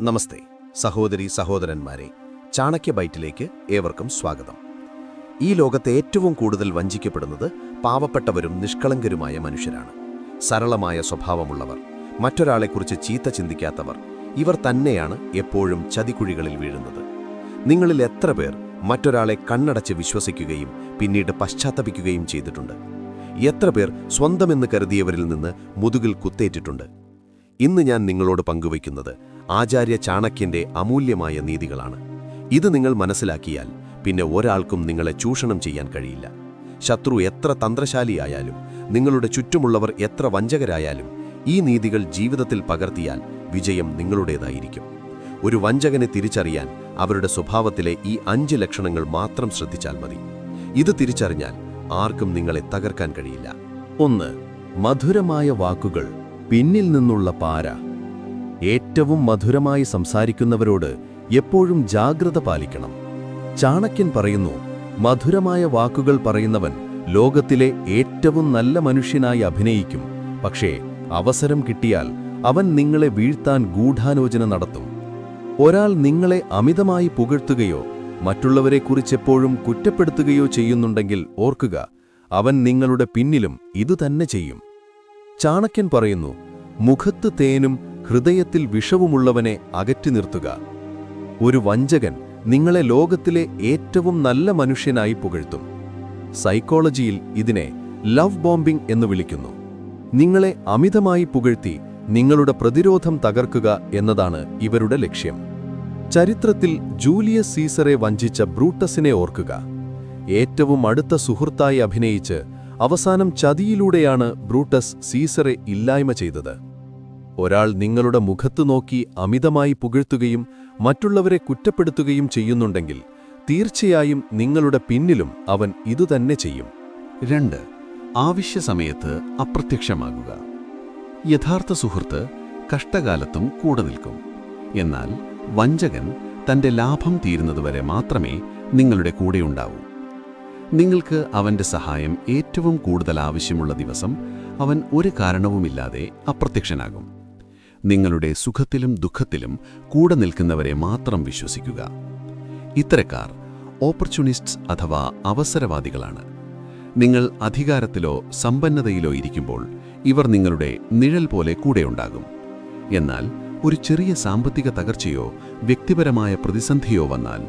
നമസ്തേ സഹോദരി സഹോദരന്മാരെ ചാണക്യ ബൈറ്റിലേക്ക് ഏവർക്കും സ്വാഗതം. ഈ ലോകത്തെ ഏറ്റവും കൂടുതൽ വഞ്ചിക്കപ്പെടുന്നത് പാവപ്പെട്ടവരും നിഷ്കളങ്കരുമായ മനുഷ്യരാണ്. സരളമായ സ്വഭാവമുള്ളവർ മറ്റൊരാളെക്കുറിച്ച് ചീത്ത ചിന്തിക്കാത്തവർ ഇവർ തന്നെയാണ് എപ്പോഴും ചതിക്കുഴികളിൽ വീഴുന്നത്. നിങ്ങളിൽ എത്ര പേർ മറ്റൊരാളെ കണ്ണടച്ച് വിശ്വസിക്കുകയും പിന്നീട് പശ്ചാത്തപിക്കുകയും ചെയ്തിട്ടുണ്ട്? എത്ര പേർ സ്വന്തമെന്ന് കരുതിയവരിൽ നിന്ന് മുതുകിൽ കുത്തേറ്റിട്ടുണ്ട്? ഇന്ന് ഞാൻ നിങ്ങളോട് പങ്കുവയ്ക്കുന്നത് ആചാര്യ ചാണക്യന്റെ അമൂല്യമായ നീതികളാണ്. ഇത് നിങ്ങൾ മനസ്സിലാക്കിയാൽ പിന്നെ ഒരാൾക്കും നിങ്ങളെ ചൂഷണം ചെയ്യാൻ കഴിയില്ല. ശത്രു എത്ര തന്ത്രശാലിയായാലും നിങ്ങളുടെ ചുറ്റുമുള്ളവർ എത്ര വഞ്ചകരായാലും ഈ നീതികൾ ജീവിതത്തിൽ പകർത്തിയാൽ വിജയം നിങ്ങളുടേതായിരിക്കും. ഒരു വഞ്ചകനെ തിരിച്ചറിയാൻ അവരുടെ സ്വഭാവത്തിലെ ഈ അഞ്ച് ലക്ഷണങ്ങൾ മാത്രം ശ്രദ്ധിച്ചാൽ മതി. ഇത് തിരിച്ചറിഞ്ഞാൽ ആർക്കും നിങ്ങളെ തകർക്കാൻ കഴിയില്ല. ഒന്ന് മധുരമായ വാക്കുകൾ പിന്നിൽ നിന്നുള്ള പാര. ഏറ്റവും മധുരമായി സംസാരിക്കുന്നവരോട് എപ്പോഴും ജാഗ്രത പാലിക്കണം. ചാണക്യൻ പറയുന്നു മധുരമായ വാക്കുകൾ പറയുന്നവൻ ലോകത്തിലെ ഏറ്റവും നല്ല മനുഷ്യനായി അഭിനയിക്കും. പക്ഷേ അവസരം കിട്ടിയാൽ അവൻ നിങ്ങളെ വീഴ്ത്താൻ ഗൂഢാലോചന നടത്തും. ഒരാൾ നിങ്ങളെ അമിതമായി പുകഴ്ത്തുകയോ മറ്റുള്ളവരെക്കുറിച്ചെപ്പോഴും കുറ്റപ്പെടുത്തുകയോ ചെയ്യുന്നുണ്ടെങ്കിൽ ഓർക്കുക അവൻ നിങ്ങളുടെ പിന്നിലും ഇതുതന്നെ ചെയ്യും. ചാണക്യൻ പറയുന്നു മുഖത്ത് തേനും ഹൃദയത്തിൽ വിഷവുമുള്ളവനെ അകറ്റി നിർത്തുക. ഒരു വഞ്ചകൻ നിങ്ങളെ ലോകത്തിലെ ഏറ്റവും നല്ല മനുഷ്യനായി പുകഴ്ത്തും. സൈക്കോളജിയിൽ ഇതിനെ ലവ് ബോംബിംഗ് എന്ന് വിളിക്കുന്നു. നിങ്ങളെ അമിതമായി പുകഴ്ത്തി നിങ്ങളുടെ പ്രതിരോധം തകർക്കുക എന്നതാണ് ഇവരുടെ ലക്ഷ്യം. ചരിത്രത്തിൽ ജൂലിയസ് സീസറെ വഞ്ചിച്ച ബ്രൂട്ടസിനെ ഓർക്കുക. ഏറ്റവും അടുത്ത സുഹൃത്തായി അഭിനയിച്ച് അവസാനം ചതിയിലൂടെയാണ് ബ്രൂട്ടസ് സീസറെ ഇല്ലായ്മ ചെയ്തത്. ഒരാൾ നിങ്ങളുടെ മുഖത്തു നോക്കി അമിതമായി പുകഴ്ത്തുകയും മറ്റുള്ളവരെ കുറ്റപ്പെടുത്തുകയും ചെയ്യുന്നുണ്ടെങ്കിൽ തീർച്ചയായും നിങ്ങളുടെ പിന്നിലും അവൻ ഇതുതന്നെ ചെയ്യും. രണ്ട് ആവശ്യ സമയത്ത് അപ്രത്യക്ഷമാകുക. യഥാർത്ഥ സുഹൃത്ത് കഷ്ടകാലത്തും കൂടെ നിൽക്കും. എന്നാൽ വഞ്ചകൻ തന്റെ ലാഭം തീരുന്നതുവരെ മാത്രമേ നിങ്ങളുടെ കൂടെയുണ്ടാവൂ നിങ്ങൾക്ക് അവന്റെ സഹായം ഏറ്റവും കൂടുതൽ ആവശ്യമുള്ള ദിവസം അവൻ ഒരു കാരണവുമില്ലാതെ അപ്രത്യക്ഷനാകും. നിങ്ങളുടെ സുഖത്തിലും ദുഃഖത്തിലും കൂടെ നിൽക്കുന്നവരെ മാത്രം വിശ്വസിക്കുക. ഇത്തരക്കാർ ഓപ്പർച്യൂണിസ്റ്റ്സ് അഥവാ അവസരവാദികളാണ്. നിങ്ങൾ അധികാരത്തിലോ സമ്പന്നതയിലോ ഇരിക്കുമ്പോൾ ഇവർ നിങ്ങളുടെ നിഴൽ പോലെ കൂടെയുണ്ടാകും എന്നാൽ ഒരു ചെറിയ സാമ്പത്തിക തകർച്ചയോ വ്യക്തിപരമായ പ്രതിസന്ധിയോ വന്നാൽ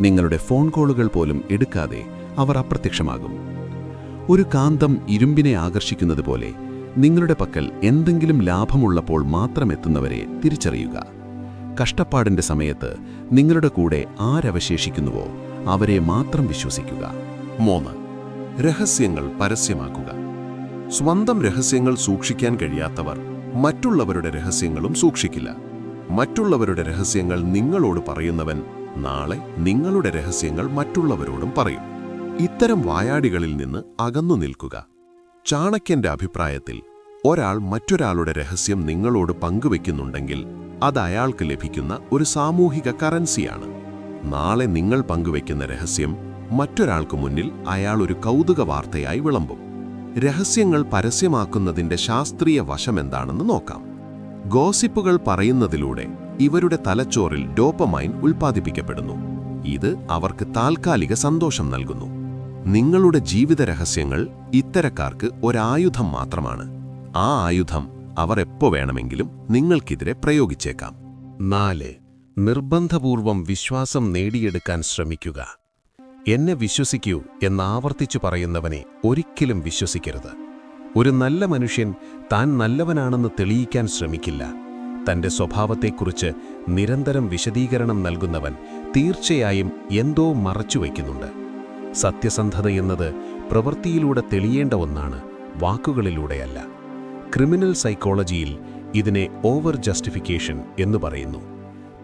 നിങ്ങളുടെ ഫോൺ കോളുകൾ പോലും എടുക്കാതെ അവർ അപ്രത്യക്ഷമാകും. ഒരു കാന്തം ഇരുമ്പിനെ ആകർഷിക്കുന്നത് പോലെ നിങ്ങളുടെ പക്കൽ എന്തെങ്കിലും ലാഭമുള്ളപ്പോൾ മാത്രം എത്തുന്നവരെ തിരിച്ചറിയുക. കഷ്ടപ്പാടിന്റെ സമയത്ത് നിങ്ങളുടെ കൂടെ ആരവശേഷിക്കുന്നുവോ അവരെ മാത്രം വിശ്വസിക്കുക. മൂന്ന് രഹസ്യങ്ങൾ പരസ്യമാക്കുക. സ്വന്തം രഹസ്യങ്ങൾ സൂക്ഷിക്കാൻ കഴിയാത്തവർ മറ്റുള്ളവരുടെ രഹസ്യങ്ങളും സൂക്ഷിക്കില്ല. മറ്റുള്ളവരുടെ രഹസ്യങ്ങൾ നിങ്ങളോട് പറയുന്നവൻ നാളെ നിങ്ങളുടെ രഹസ്യങ്ങൾ മറ്റുള്ളവരോടും പറയും. ഇത്തരം വായാടികളിൽ നിന്ന് അകന്നു നിൽക്കുക. ചാണക്യന്റെ അഭിപ്രായത്തിൽ ഒരാൾ മറ്റൊരാളുടെ രഹസ്യം നിങ്ങളോട് പങ്കുവെക്കുന്നുണ്ടെങ്കിൽ അത് അയാൾക്ക് ലഭിക്കുന്ന ഒരു സാമൂഹിക കറൻസിയാണ്. നാളെ നിങ്ങൾ പങ്കുവെക്കുന്ന രഹസ്യം മറ്റൊരാൾക്ക് മുന്നിൽ അയാൾ ഒരു കൗതുക വാർത്തയായി വിളമ്പും. രഹസ്യങ്ങൾ പരസ്യമാക്കുന്നതിന്റെ ശാസ്ത്രീയ വശമെന്താണെന്ന് നോക്കാം. ഗോസിപ്പുകൾ പറയുന്നതിലൂടെ ഇവരുടെ തലച്ചോറിൽ ഡോപ്പമൈൻ ഉൽപ്പാദിപ്പിക്കപ്പെടുന്നു. ഇത് അവർക്ക് താൽക്കാലിക സന്തോഷം നൽകുന്നു. നിങ്ങളുടെ ജീവിത രഹസ്യങ്ങൾ ഇത്തരക്കാർക്ക് ഒരായുധം മാത്രമാണ്. ആ ആയുധം അവർ എപ്പോ വേണമെങ്കിലും നിങ്ങൾക്കെതിരെ പ്രയോഗിച്ചേക്കാം. നാല് നിർബന്ധപൂർവം വിശ്വാസം നേടിയെടുക്കാൻ ശ്രമിക്കുക. എന്നെ വിശ്വസിക്കൂ എന്നാവർത്തിച്ചു പറയുന്നവനെ ഒരിക്കലും വിശ്വസിക്കരുത്. ഒരു നല്ല മനുഷ്യൻ താൻ നല്ലവനാണെന്ന് തെളിയിക്കാൻ ശ്രമിക്കില്ല. തന്റെ സ്വഭാവത്തെക്കുറിച്ച് നിരന്തരം വിശദീകരണം നൽകുന്നവൻ തീർച്ചയായും എന്തോ മറച്ചുവെക്കുന്നുണ്ട്. സത്യസന്ധതയെന്നത് പ്രവൃത്തിയിലൂടെ തെളിയേണ്ട ഒന്നാണ് വാക്കുകളിലൂടെയല്ല. ക്രിമിനൽ സൈക്കോളജിയിൽ ഇതിനെ ഓവർ ജസ്റ്റിഫിക്കേഷൻ എന്ന് പറയുന്നു.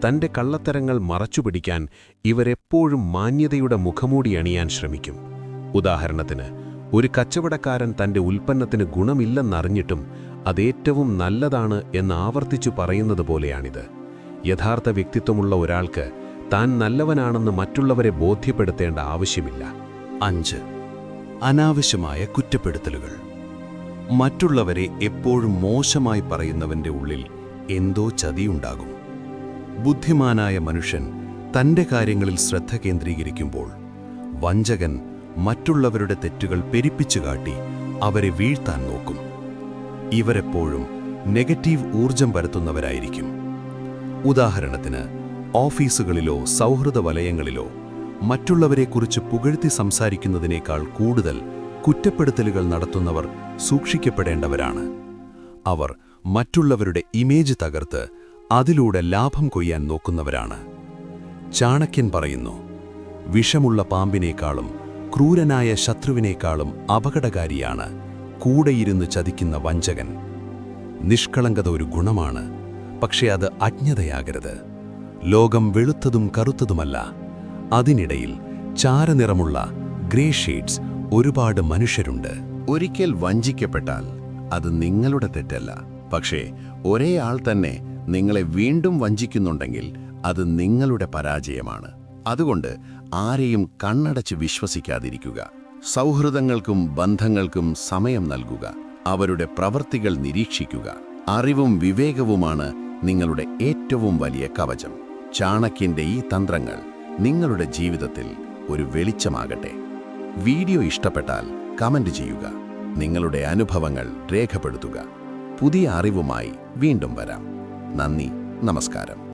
തന്റെ കള്ളത്തരങ്ങൾ മറച്ചുപിടിക്കാൻ ഇവരെപ്പോഴും മാന്യതയുടെ മുഖമൂടി അണിയാൻ ശ്രമിക്കും. ഉദാഹരണത്തിന് ഒരു കച്ചവടക്കാരൻ തന്റെ ഉൽപ്പന്നത്തിന് ഗുണമില്ലെന്നറിഞ്ഞിട്ടും അതേറ്റവും നല്ലതാണ് എന്ന് ആവർത്തിച്ചു പറയുന്നത് പോലെയാണിത്. യഥാർത്ഥ വ്യക്തിത്വമുള്ള ഒരാൾക്ക് താൻ നല്ലവനാണെന്ന് മറ്റുള്ളവരെ ബോധ്യപ്പെടുത്തേണ്ട ആവശ്യമില്ല. അഞ്ച്. അനാവശ്യമായ കുറ്റപ്പെടുത്തലുകൾ. മറ്റുള്ളവരെ എപ്പോഴും മോശമായി പറയുന്നവന്റെ ഉള്ളിൽ എന്തോ ചതിയുണ്ടാകും. ബുദ്ധിമാനായ മനുഷ്യൻ തന്റെ കാര്യങ്ങളിൽ ശ്രദ്ധ കേന്ദ്രീകരിക്കുമ്പോൾ വഞ്ചകൻ മറ്റുള്ളവരുടെ തെറ്റുകൾ പെരിപ്പിച്ചു കാട്ടി അവരെ വീഴ്ത്താൻ നോക്കും. ഇവരെപ്പോഴും നെഗറ്റീവ് ഊർജം പരത്തുന്നവരായിരിക്കും. ഉദാഹരണത്തിന് ഓഫീസുകളിലോ സൗഹൃദ വലയങ്ങളിലോ മറ്റുള്ളവരെക്കുറിച്ച് പുകഴ്ത്തി സംസാരിക്കുന്നതിനേക്കാൾ കൂടുതൽ കുറ്റപ്പെടുത്തലുകൾ നടത്തുന്നവർ സൂക്ഷിക്കപ്പെടേണ്ടവരാണ്. അവർ മറ്റുള്ളവരുടെ ഇമേജ് തകർത്ത് അതിലൂടെ ലാഭം കൊയ്യാൻ നോക്കുന്നവരാണ്. ചാണക്യൻ പറയുന്നു വിഷമുള്ള പാമ്പിനേക്കാളും ക്രൂരനായ ശത്രുവിനേക്കാളും അപകടകാരിയാണ് കൂടെയിരുന്ന് ചതിക്കുന്ന വഞ്ചകൻ. നിഷ്കളങ്കത ഒരു ഗുണമാണ് പക്ഷേ അത് അജ്ഞതയാകരുത്. ലോകം വെളുത്തതും കറുത്തതുമല്ല. അതിനിടയിൽ ചാരനിറമുള്ള ഗ്രേ ഷെയ്ഡ്സ് ഒരുപാട് മനുഷ്യരുണ്ട്. ഒരിക്കൽ വഞ്ചിക്കപ്പെട്ടാൽ അത് നിങ്ങളുടെ തെറ്റല്ല. പക്ഷേ ഒരേ ആൾ തന്നെ നിങ്ങളെ വീണ്ടും വഞ്ചിക്കുന്നുണ്ടെങ്കിൽ അത് നിങ്ങളുടെ പരാജയമാണ്. അതുകൊണ്ട് ആരെയും കണ്ണടച്ച് വിശ്വസിക്കാതിരിക്കുക. സൗഹൃദങ്ങൾക്കും ബന്ധങ്ങൾക്കും സമയം നൽകുക. അവരുടെ പ്രവൃത്തികൾ നിരീക്ഷിക്കുക. അറിവും വിവേകവുമാണ് നിങ്ങളുടെ ഏറ്റവും വലിയ കവചം. ചാണക്യന്റെ ഈ തന്ത്രങ്ങൾ നിങ്ങളുടെ ജീവിതത്തിൽ ഒരു വെളിച്ചമാകട്ടെ. വീഡിയോ ഇഷ്ടപ്പെട്ടാൽ കമന്റ് ചെയ്യുക. നിങ്ങളുടെ അനുഭവങ്ങൾ രേഖപ്പെടുത്തുക. പുതിയ അറിവുമായി വീണ്ടും വരാം. നന്ദി നമസ്കാരം.